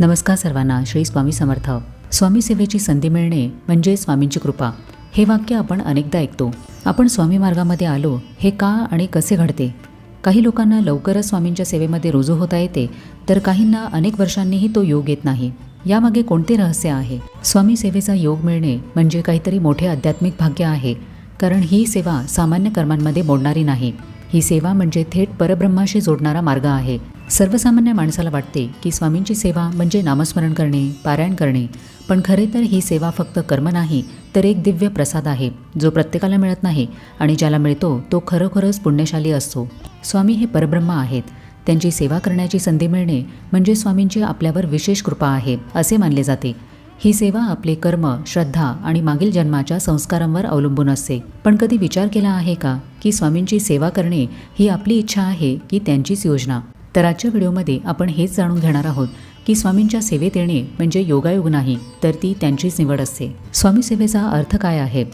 नमस्कार सर्वांना श्री स्वामी समर्थ. स्वामी सेवेची संधी मिळणे म्हणजे स्वामींची कृपा. हे वाक्य आपण अनेकदा ऐकतो. आपण स्वामी मार्गामध्ये आलो हे का आणि कसे घडते? काही लोकांना लवकरच स्वामींच्या सेवेमध्ये रुजू होता येते तर काहींना अनेक वर्षांनीही तो योग येत नाही. यामागे कोणते रहस्य आहे? स्वामी सेवेचा योग मिळणे म्हणजे काहीतरी मोठे आध्यात्मिक भाग्य आहे कारण ही सेवा सामान्य कर्मांमध्ये मोडणारी नाही. ही सेवा म्हणजे थेट परब्रह्माशी जोडणारा मार्ग आहे. सर्वसामान्य माणसाला वाटते की स्वामींची सेवा म्हणजे नामस्मरण करणे पारायण करणे. पण खरे तर ही सेवा फक्त कर्म नाही तर एक दिव्य प्रसाद आहे जो प्रत्येकाला मिळत नाही आणि ज्याला मिळतो तो खरोखरच पुण्यशाली असतो. स्वामी हे परब्रह्म आहेत. त्यांची सेवा करण्याची संधी मिळणे म्हणजे स्वामींची आपल्यावर विशेष कृपा आहे असे मानले जाते. ही सेवा आपले कर्म श्रद्धा आणि मागील जन्माच्या संस्कारांवर अवलंबून असते. पण कधी विचार केला आहे का की स्वामींची सेवा करणे ही आपली इच्छा आहे की त्यांचीच योजना? तर आजच्या व्हिडिओमध्ये आपण हेच जाणून घेणार आहोत की स्वामींच्या सेवेत येणे म्हणजे योगायोग नाही तर ती त्यांचीच निवड असते. स्वामी सेवेचा अर्थ काय आहे?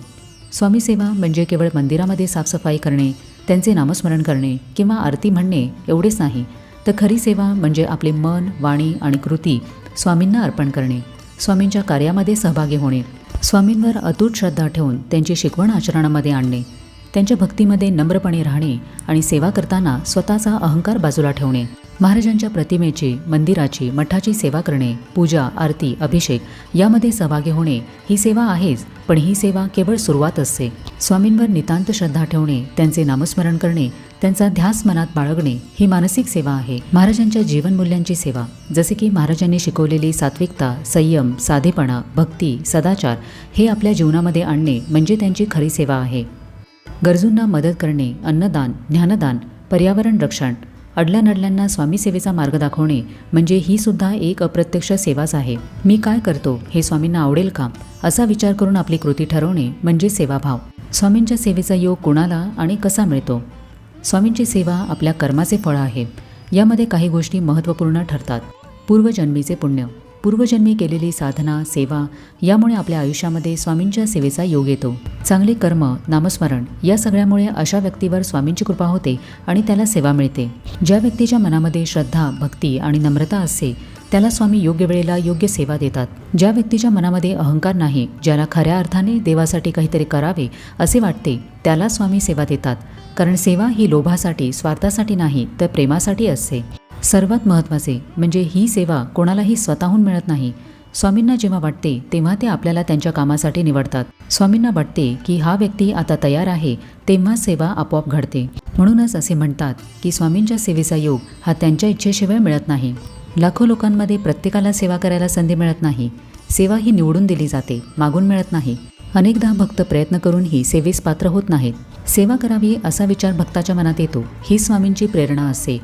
स्वामी सेवा म्हणजे केवळ मंदिरामध्ये साफसफाई करणे त्यांचे नामस्मरण करणे किंवा आरती म्हणणे एवढेच नाही तर खरी सेवा म्हणजे आपले मन वाणी आणि कृती स्वामींना अर्पण करणे. स्वामींच्या कार्यामध्ये सहभागी होणे स्वामींवर अतूट श्रद्धा ठेवून त्यांची शिकवण आचरणामध्ये आणणे त्यांच्या भक्तीमध्ये नम्रपणे राहणे आणि सेवा करताना स्वतःचा अहंकार बाजूला ठेवणे महाराजांच्या प्रतिमेची मंदिराची मठाची सेवा करणे पूजा आरती अभिषेक यामध्ये सहभागी होणे ही सेवा आहेच पण ही सेवा केवळ सुरुवात असते. स्वामींवर नितांत श्रद्धा ठेवणे त्यांचे नामस्मरण करणे त्यांचा ध्यास मनात बाळगणे ही मानसिक सेवा आहे. महाराजांच्या जीवनमूल्यांची सेवा. जसे की महाराजांनी शिकवलेली सात्विकता संयम साधेपणा भक्ती सदाचार हे आपल्या जीवनामध्ये आणणे म्हणजे त्यांची खरी सेवा आहे. गरजूंना मदत करणे अन्नदान ज्ञानदान पर्यावरण रक्षण अडल्यानडल्यांना स्वामी सेवेचा मार्ग दाखवणे म्हणजे ही सुद्धा एक अप्रत्यक्ष सेवाच आहे. मी काय करतो हे स्वामींना आवडेल का? असा विचार करून आपली कृती ठरवणे म्हणजे सेवाभाव. स्वामींच्या सेवेचा योग कोणाला आणि कसा मिळतो? स्वामींची सेवा आपल्या कर्माचे फळ आहे. यामध्ये काही गोष्टी महत्त्वपूर्ण ठरतात. पूर्वजन्मीचे पुण्य. पूर्वजन्मी केलेली साधना सेवा यामुळे आपल्या आयुष्यामध्ये स्वामींच्या सेवेचा योग येतो. चांगले कर्म नामस्मरण या सगळ्यामुळे अशा व्यक्तीवर स्वामींची कृपा होते आणि त्याला सेवा मिळते. ज्या व्यक्तीच्या मनामध्ये श्रद्धा भक्ती आणि नम्रता असते त्याला स्वामी योग्य वेळेला योग्य सेवा देतात. ज्या व्यक्तीच्या मनामध्ये अहंकार नाही ज्याला खऱ्या अर्थाने देवासाठी काहीतरी करावे असे वाटते त्याला स्वामी सेवा देतात. कारण सेवा ही लोभासाठी स्वार्थासाठी नाही तर प्रेमासाठी असते. सर्वात महत्त्वाचे म्हणजे ही सेवा कोणालाही स्वतःहून मिळत नाही. स्वामींना जेव्हा वाटते तेव्हा ते आपल्याला त्यांच्या कामासाठी निवडतात. स्वामींना वाटते की हा व्यक्ती आता तयार आहे तेव्हा सेवा आपोआप घडते. म्हणूनच असे म्हणतात की स्वामींच्या सेवेचा योग हा त्यांच्या इच्छेशिवाय मिळत नाही. लाखो लोकांमध्ये प्रत्येकाला सेवा करायला संधी मिळत नाही. सेवा ही निवडून दिली जाते मागून मिळत नाही. अनेकदा भक्त प्रयत्न करूनही सेवेस पात्र होत नाहीत. सेवा करावी असा विचार भक्ताच्या मनात येतो. ही स्वामींची प्रेरणा असते.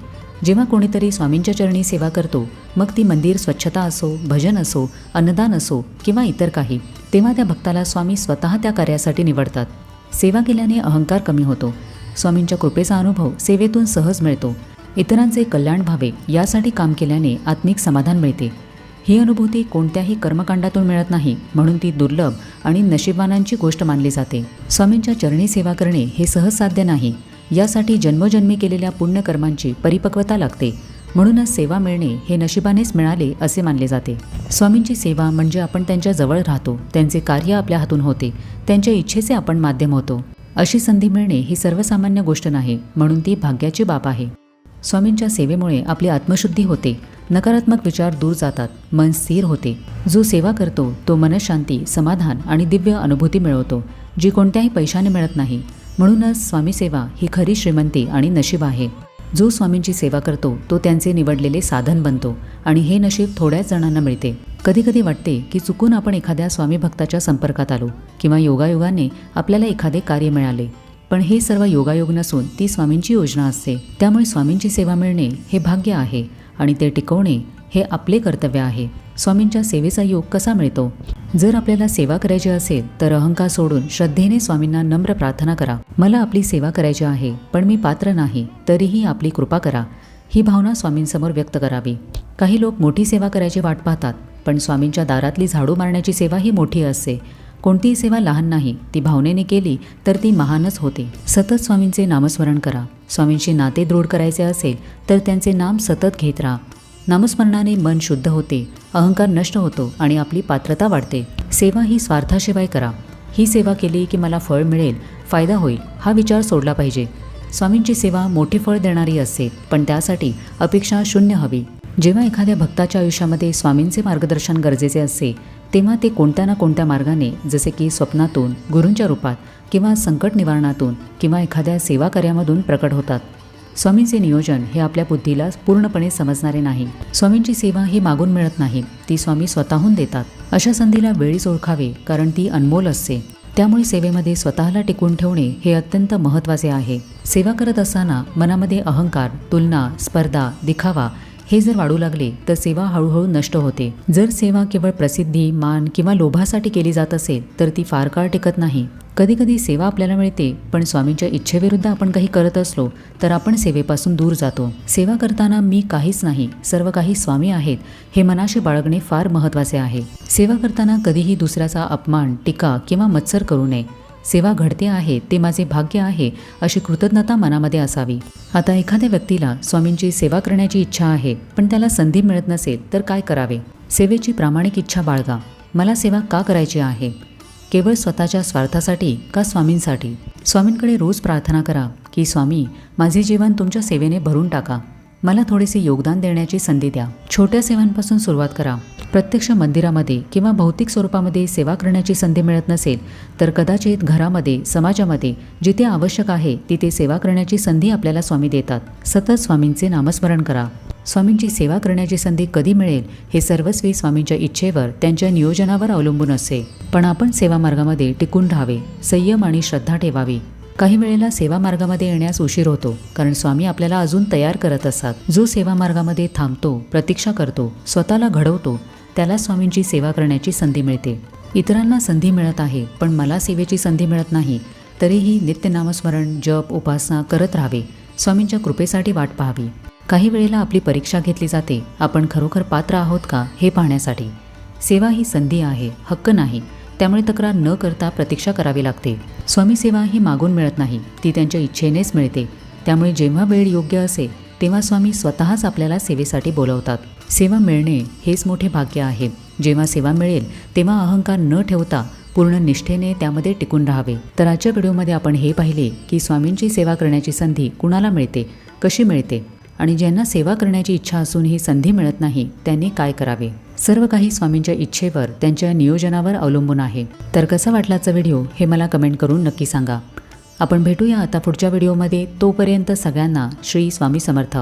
जेव्हा कोणीतरी स्वामींच्या चरणी सेवा करतो मग ती मंदिर स्वच्छता असो भजन असो अन्नदान असो किंवा इतर काही तेव्हा त्या भक्ताला स्वामी स्वतः त्या कार्यासाठी निवडतात. सेवा केल्याने अहंकार कमी होतो. स्वामींच्या कृपेचा अनुभव सेवेतून सहज मिळतो. इतरांचे कल्याण व्हावे यासाठी काम केल्याने आत्मिक समाधान मिळते. ही अनुभूती कोणत्याही कर्मकांडातून मिळत नाही म्हणून ती दुर्लभ आणि नशिबानांची गोष्ट मानली जाते. स्वामींच्या चरणी सेवा करणे हे सहज साध्य नाही. यासाठी जन्मोजन्मी केलेल्या पुण्यकर्मांची परिपक्वता लागते. म्हणूनच सेवा मिळणे हे नशिबानेच मिळाले असे मानले जाते. स्वामींची सेवा म्हणजे आपण त्यांच्या जवळ राहतो त्यांचे कार्य आपल्या हातून होते त्यांच्या इच्छेचे आपण माध्यम होतो. अशी संधी मिळणे ही सर्वसामान्य गोष्ट नाही म्हणून ती भाग्याची बाब आहे. स्वामींच्या सेवेमुळे आपली आत्मशुद्धी होते. नकारात्मक विचार दूर जातात. मन स्थिर होते. जो सेवा करतो तो मनशांती समाधान आणि दिव्य अनुभूती मिळवतो जी कोणत्याही पैशाने मिळत नाही. म्हणूनच स्वामी सेवा ही खरी श्रीमंती आणि नशीब आहे. जो स्वामींची सेवा करतो तो त्यांचे निवडलेले साधन बनतो आणि हे नशीब थोड्याच जणांना मिळते. कधीकधी वाटते की चुकून आपण एखाद्या स्वामी भक्ताच्या संपर्कात आलो किंवा योगायोगाने आपल्याला एखादे कार्य मिळाले. पण हे सर्व योगायोग नसून ती स्वामींची योजना असते. त्यामुळे स्वामींची सेवा मिळणे हे भाग्य आहे. आणि ते टिकवणे हे आपले कर्तव्य आहे. स्वामींच्या सेवेचा योग कसा मिळतो? जर आपल्याला सेवा करायची असेल तर अहंकार सोडून श्रद्धेने स्वामींना नम्र प्रार्थना करा. मला आपली सेवा करायची आहे पण मी पात्र नाही तरीही आपली कृपा करा. ही भावना स्वामींसमोर व्यक्त करावी. काही लोक मोठी सेवा करायची वाट पाहतात पण स्वामींच्या दारातली झाडू मारण्याची सेवा ही मोठी असते. कोणतीही सेवा लहान नाही ती भावनेने केली तर ती महानच होते. सतत स्वामींचे नामस्मरण करा. स्वामींशी नाते दृढ करायचे असेल तर त्यांचे नाम सतत घेत राहा. नामस्मरणाने मन शुद्ध होते अहंकार नष्ट होतो आणि आपली पात्रता वाढते. सेवा ही स्वार्थाशिवाय करा. ही सेवा केली की मला फळ मिळेल फायदा होईल हा विचार सोडला पाहिजे. स्वामींची सेवा मोठे फळ देणारी असते पण त्यासाठी अपेक्षा शून्य हवी. जेव्हा एखाद्या भक्ताच्या आयुष्यामध्ये स्वामींचे मार्गदर्शन गरजेचे असते तेव्हा ते कोणत्या ना कोणत्या मार्गाने जसे की स्वप्नातून गुरूंच्या रूपात किंवा संकट निवारणातून किंवा एखाद्या सेवा कार्यामधून प्रकट होतात. स्वामींचे नियोजन हे आपल्या बुद्धीला पूर्णपणे समजणारे नाही. स्वामींची सेवा ही मागून मिळत नाही ती स्वामी स्वतःहून देतात. अशा संधीला वेळीच ओळखावे कारण ती अनमोल असते. त्यामुळे सेवेमध्ये स्वतःला टिकून ठेवणे हे अत्यंत महत्त्वाचे आहे. सेवा करत असताना मनामध्ये अहंकार तुलना स्पर्धा दिखावा हे जर वाढू लागले तर सेवा हळूहळू नष्ट होते. जर सेवा केवळ प्रसिद्धी मान किंवा लोभासाठी केली जात असेल तर ती फार काळ टिकत नाही. कधीकधी सेवा आपल्याला मिळते पण स्वामींच्या इच्छेविरुद्ध आपण काही करत असलो तर आपण सेवेपासून दूर जातो. सेवा करताना मी काहीच नाही सर्व काही स्वामी आहेत हे मनाशी बाळगणे फार महत्त्वाचे आहे. सेवा करताना कधीही दुसऱ्याचा अपमान टीका किंवा मत्सर करू नये. सेवा घडते आहे ते माझे भाग्य आहे अशी कृतज्ञता मनामध्ये असावी. आता एखाद्या व्यक्तीला स्वामींची सेवा करण्याची इच्छा आहे पण त्याला संधी मिळत नसेल तर काय करावे? सेवेची प्रामाणिक इच्छा बाळगा. मला सेवा का करायची आहे? केवळ स्वतःच्या स्वार्थासाठी का स्वामींसाठी? स्वामींकडे रोज प्रार्थना करा की स्वामी माझे जीवन तुमच्या सेवेने भरून टाका. मला थोडेसे योगदान देण्याची संधी द्या. छोट्या सेवांपासून सुरुवात करा. प्रत्यक्ष मंदिरामध्ये किंवा भौतिक स्वरूपामध्ये सेवा करण्याची संधी मिळत नसेल तर कदाचित घरामध्ये समाजामध्ये जिथे आवश्यक आहे तिथे सेवा करण्याची संधी आपल्याला स्वामी देतात. सतत स्वामींचे नामस्मरण करा. स्वामींची सेवा करण्याची संधी कधी मिळेल हे सर्वस्वी स्वामींच्या इच्छेवर त्यांच्या नियोजनावर अवलंबून असते. पण आपण सेवा मार्गामध्ये टिकून राहावे. संयम आणि श्रद्धा ठेवावी. काही वेळेला सेवा मार्गामध्ये येण्यास उशीर होतो कारण स्वामी आपल्याला अजून तयार करत असतात. जो सेवा मार्गामध्ये थांबतो प्रतीक्षा करतो स्वतःला घडवतो त्याला स्वामींची सेवा करण्याची संधी मिळते. इतरांना संधी मिळत आहे पण मला सेवेची संधी मिळत नाही तरीही नित्यनामस्मरण जप उपासना करत राहावे स्वामींच्या कृपेसाठी वाट पाहावी. काही वेळेला आपली परीक्षा घेतली जाते आपण खरोखर पात्र आहोत का हे पाहण्यासाठी. सेवा ही संधी आहे हक्क नाही त्यामुळे तक्रार न करता प्रतीक्षा करावी लागते. स्वामी सेवा ही मागून मिळत नाही ती त्यांच्या इच्छेनेच मिळते. त्यामुळे जेव्हा वेळ योग्य असेल तेव्हा स्वामी स्वतःच आपल्याला सेवेसाठी बोलवतात. सेवा मिळणे हेच मोठे भाग्य आहे. जेव्हा सेवा मिळेल तेव्हा अहंकार न ठेवता पूर्ण निष्ठेने त्यामध्ये टिकून राहावे. तर आजच्या व्हिडिओमध्ये आपण हे पाहिले की स्वामींची सेवा करण्याची संधी कुणाला मिळते कशी मिळते? आणि ज्यांना सेवा करण्याची इच्छा असून ही संधी मिळत नाही त्यांनी काय करावे? सर्व काही स्वामींच्या इच्छेवर त्यांच्या नियोजनावर अवलंबून आहे. तर कसा वाटलाचा व्हिडिओ हे मला कमेंट करून नक्की सांगा. आपण भेटूया आता पुढच्या व्हिडिओमध्ये. तोपर्यंत सगळ्यांना श्री स्वामी समर्थ.